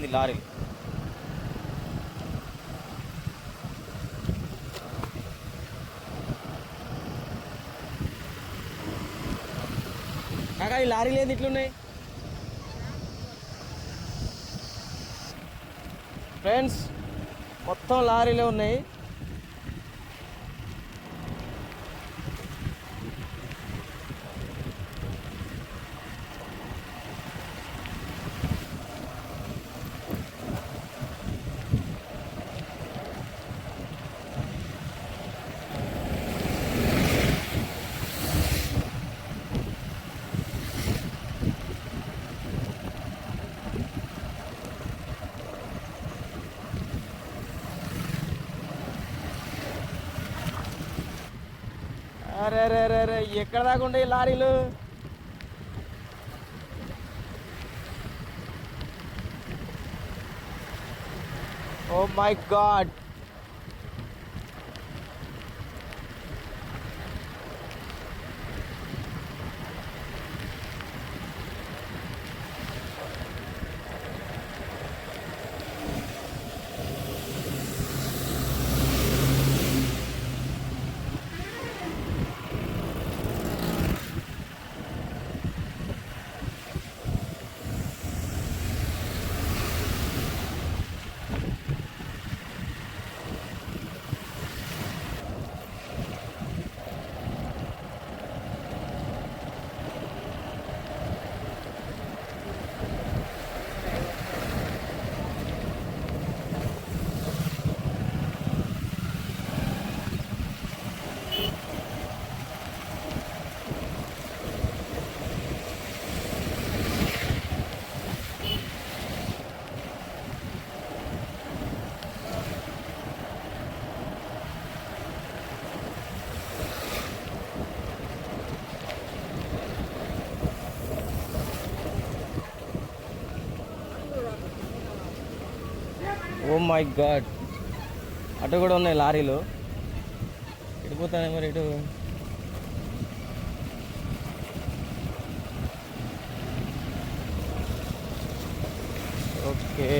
పడింది లారీ. కాకా ఈ లారీలు ఏంది ఇట్లున్నాయి? ఫ్రెండ్స్ మొత్తం లారీలే ఉన్నాయి. అరే అరే అరే అరే ఎక్కడ దాకా ఉండే లారీలు? Oh my god my god అటు కూడా ఉన్నాయి లారీలు. ఇటుపోతానే మరి ఇటు. ఓకే.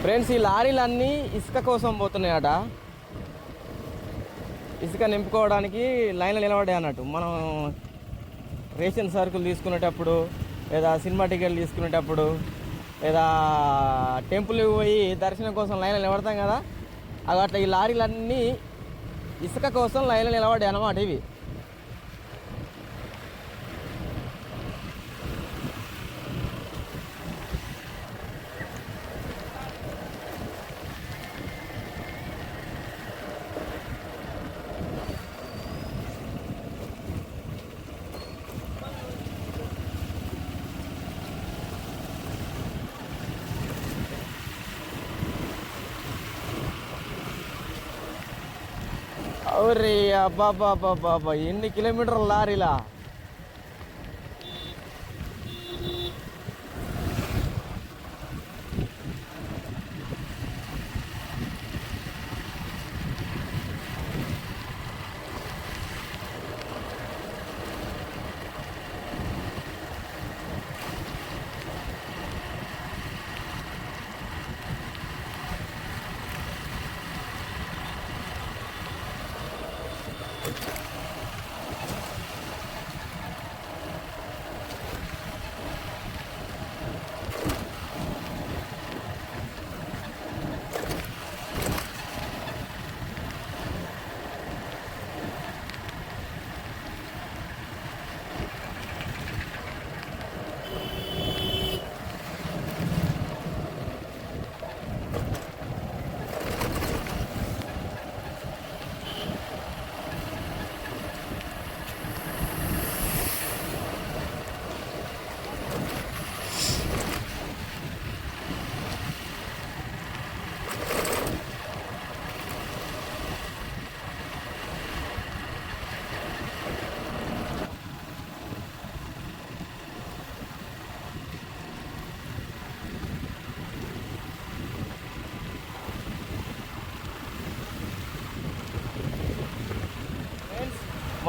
ఫ్రెండ్స్ ఈ లారీలన్నీ ఇసుక కోసం పోతున్నాయట. ఇసుక నింపుకోవడానికి లైన్లో నిలబడే అన్నట్టు. మనం రేషన్ సరుకులు తీసుకునేటప్పుడు లేదా సినిమా టికెట్లు తీసుకునేటప్పుడు లేదా టెంపుల్ పోయి దర్శనం కోసం లైన్లో నిలబడతాం కదా. అవి అట్లా ఈ లారీలన్నీ ఇసుక కోసం లైన్లో నిలబడే అన్నమాట ఇవి. అవురే అబ్బాబాబాబా ఎన్ని కిలోమీటర్ల లారీలా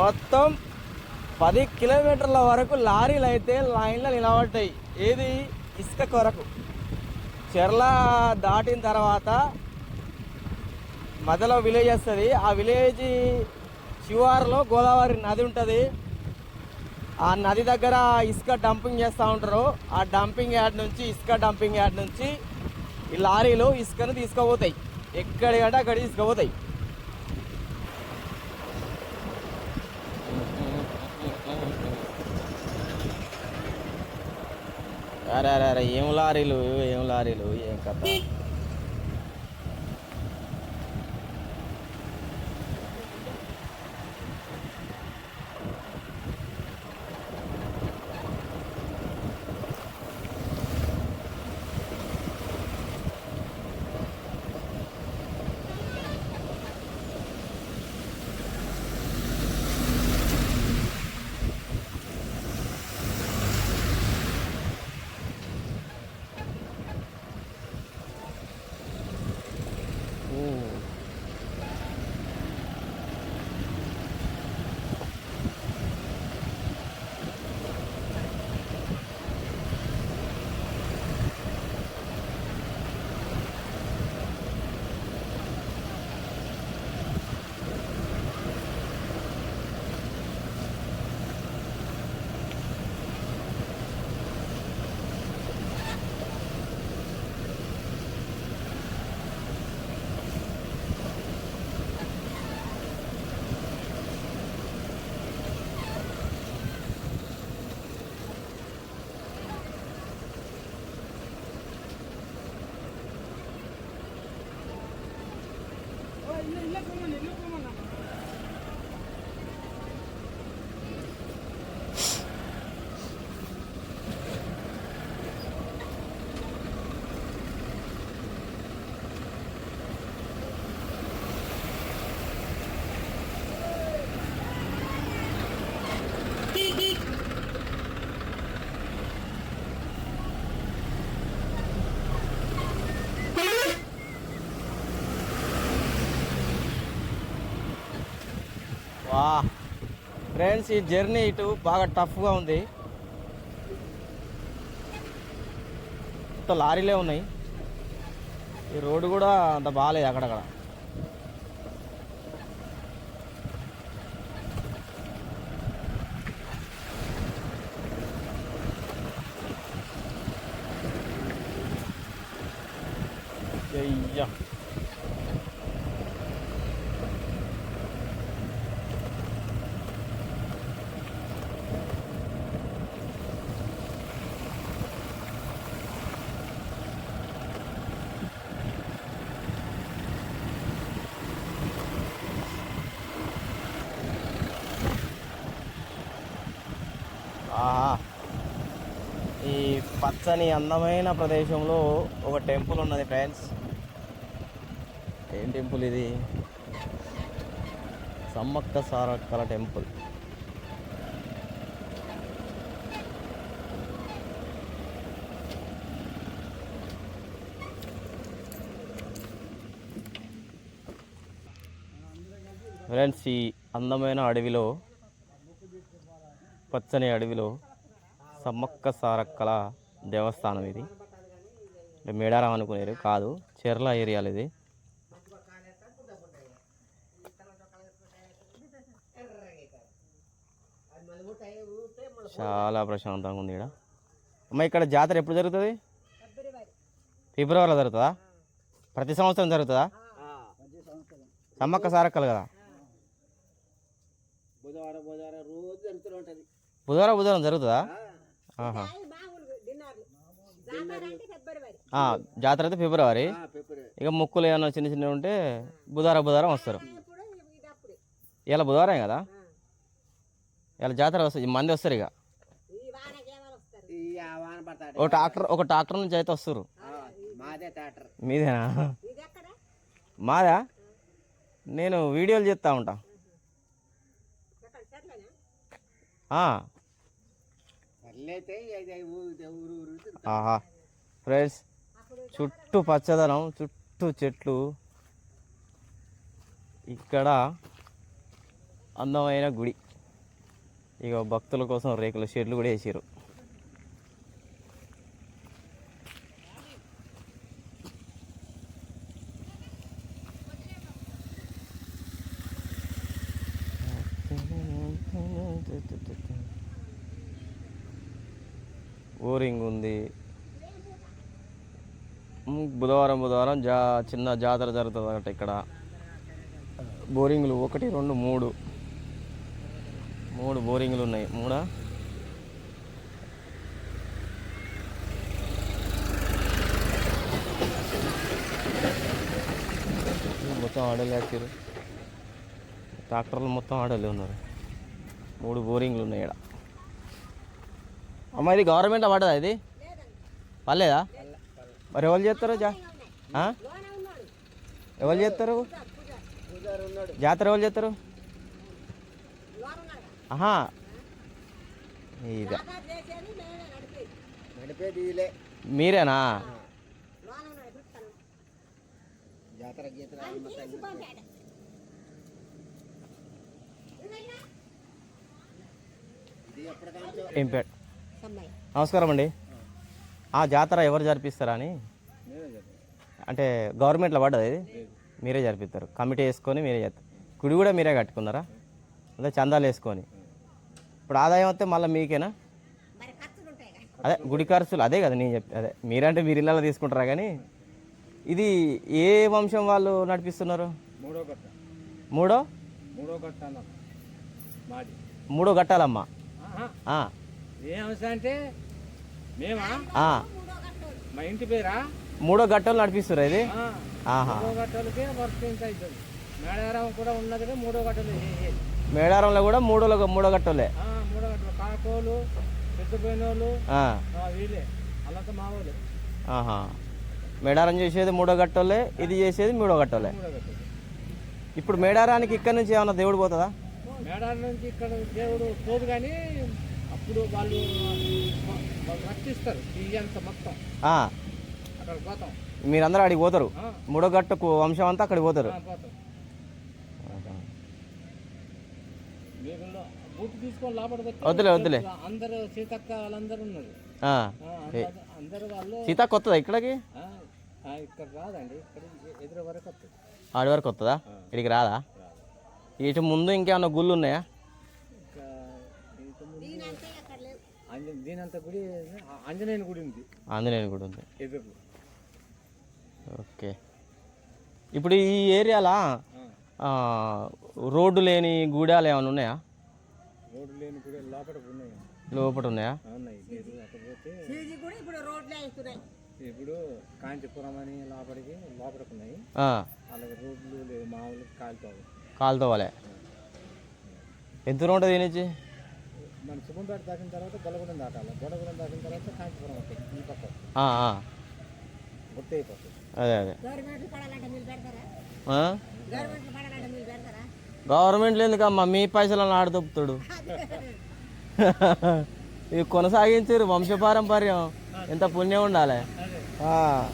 మొత్తం పది కిలోమీటర్ల వరకు లారీలు అయితే లైన్లో నిలబడ్డాయి. ఏది? ఇసుక కొరకు. చెర్ల దాటిన తర్వాత మధ్యలో విలేజ్ వస్తుంది. ఆ విలేజ్ శివారులో గోదావరి నది ఉంటుంది. ఆ నది దగ్గర ఇసుక డంపింగ్ చేస్తూ ఉంటారు. ఆ డంపింగ్ యార్డ్ నుంచి ఇసుక డంపింగ్ యార్డ్ నుంచి ఈ లారీలు ఇసుకను తీసుకుపోతాయి. ఎక్కడికంటే అక్కడ తీసుకుపోతాయి. అరే అరే అరే ఏం లారీలు ఏం లారీలు ఏం కథ? వా ఫ్రెండ్స్ ఈ జర్నీ ఇటు బాగా టఫ్గా ఉంది. మొత్తం లారీలే ఉన్నాయి. ఈ రోడ్డు కూడా అంత బాగాలేదు అక్కడక్కడ అయ్యా ఆహా ఈ పచ్చని అందమైన ప్రదేశంలో ఒక టెంపుల్ ఉన్నది ఫ్రెండ్స్. ఏం టెంపుల్ ఇది? సమ్మక్క సారక్కల టెంపుల్. ఫ్రెండ్స్ ఈ అందమైన అడవిలో పచ్చని అడవిలో సమ్మక్క సారక్కల దేవస్థానం ఇది. అంటే మేడారం అనుకునేరు కాదు. చెర్ల ఏరియాలు ఇది. చాలా ప్రశాంతంగా ఉంది ఇక్కడ అమ్మ ఇక్కడ జాతర ఎప్పుడు జరుగుతుంది? ఫిబ్రవరిలో జరుగుతుందా? ప్రతి సంవత్సరం జరుగుతుందా? సమ్మక్క సారక్కలు కదా. బుధవారం బుధవారం జరుగుతుందా? ఆహా. జాతర అయితే ఫిబ్రవరి. ఇక మొక్కులు ఏమైనా చిన్న చిన్నవి ఉంటే బుధవారం బుధవారం వస్తారు. ఇలా బుధవారం కదా? ఇలా జాతర వస్తుంది. మంది వస్తారు ఇక. ఈ ఆ వాన పడతాడు ఒక ట్రాక్టర్ ఒక ట్రాక్టర్ నుంచి అయితే వస్తారు. మీదేనా? మాదా? నేను వీడియోలు చేస్తూ ఉంటా. ఆహా. ఫ్రెండ్స్ చుట్టూ పచ్చదనం చుట్టూ చెట్లు. ఇక్కడ అందమైన గుడి. ఇక భక్తుల కోసం రేకుల షెడ్లు కూడా వేసారు ఊరింగ్ ఉంది బుధవారం బుధవారం జా చిన్న జాతర జరుగుతుంది అన్నట్టు ఇక్కడ. బోరింగ్లు ఒకటి రెండు మూడు. మూడు బోరింగ్లు ఉన్నాయి మూడా? మొత్తం ఆడలే ట్రాక్టర్లు మొత్తం ఆడలే ఉన్నారు. మూడు బోరింగ్లు ఉన్నాయి ఇక్కడ అమ్మ ఇది గవర్నమెంట్ పడదా ఇది? పర్లేదా మరి ఎవరు చేస్తారు? జా ఎవరు చేస్తారు? జాతర ఎవరు చేస్తారు? ఆహా. ఇది. మీరేనా? జాతర నమస్కారం అండి. ఆ జాతర ఎవరు జరిపిస్తారా అని? అంటే గవర్నమెంట్లో పడ్డది ఇది? మీరే జరిపిస్తారు. కమిటీ వేసుకొని మీరే చేస్తారు. గుడి కూడా మీరే కట్టుకున్నారా? అదే చందాలు వేసుకొని. ఇప్పుడు ఆదాయం వస్తే మళ్ళీ మీకేనా? అదే గుడి ఖర్చులు అదే కదా నేను చెప్పి అదే. మీరంటే మీరు ఇళ్ళలో తీసుకుంటారా కానీ? ఇది ఏ వంశం వాళ్ళు నడిపిస్తున్నారు? మూడో గట్ట మూడో? మూడో గట్టాలమ్మ ఆ, ఏ అంశం అంటే మేమా. మా ఇంటి పేరా? మూడో గట్టలు నడిపిస్తురా ఇది? మూడో గట్టలకే వర్క్ ఇంత అవుతుంది మేడారం కూడా ఉన్నది మూడో గట్టలు. మేడారంలో కూడా మూడో మూడో గట్టలే మూడో గట్టలు కాకోలు పెద్దపోయినోళ్ళు ఆ, వీళ్ళే. అలాంటి మా వాళ్ళు మేడారం చేసేది మూడో గట్టలే ఇది చేసేది మూడో గట్టలే మూడో గట్టలు ఇప్పుడు మేడారానికి ఇక్కడ నుంచి ఏమన్నా దేవుడు పోతుందా మేడారం నుంచి ఇక్కడ దేవుడు పోదు కానీ అప్పుడు వాళ్ళు రక్షిస్తారు మొత్తం. ఆ, అక్కడ పోతాం. మీరందరూ అడిగి పోతారు? ఆ, మూడో గట్టకు వంశం అంతా అక్కడికి పోతారు? వద్దులే వద్దులే. అందరూ సీతక్క వాళ్ళందరూ ఉన్నారు. ఆ, ఆ, అందరూ- అందరూ వాళ్ళు సీత కొత్తదా ఇక్కడికి? ఇక్కడ రాదండి. ఇక్కడ ఎదురు వరకు వస్తుంది. ఆడి వరకు వస్తుందా ఇక్కడికి రాదా? రాదు. ఇటు ముందు ఇంకేమన్నా గుళ్ళు ఉన్నాయా ఇంకా ఇంత ముందు దీనంత గుడి ఆంజనేయుని గుడి ఉంది. ఆంజనేయుని గుడి ఉంది. ఎదురు ఓకే. ఇప్పుడు ఈ ఏరియాలో? రోడ్డు లేని గూడాలు ఏమైనా ఉన్నాయా? రోడ్డు లేని గుడి లోపల ఉన్నాయి. లోపల ఉన్నాయా? ఇప్పుడు కాంచీపురం అని లోపలికి లోపలికి ఉన్నాయి. ఆ, అలాగే రోడ్లు లేవు మామూలు కాలుతావు కాలుతో వాళ్ళే ఎంత దూరం ఉంటుంది దీని నుంచి? మన సుబ్బంపేట దాటిన తర్వాత గొలగూడెం దాటాలి. దాటిన తర్వాత కాంచీపురం వస్తుంది ఈ పక్క. ఆ, ఆ, గుర్తు అయిపోతుంది. అదే అదే. గవర్నమెంట్ ఎందుకమ్మా? మీ పైసలను ఆడదొప్పుతాడు ఇవి కొనసాగించారు వంశపారంపర్యం. ఎంత పుణ్యం ఉండాలి. అదే. ఆ.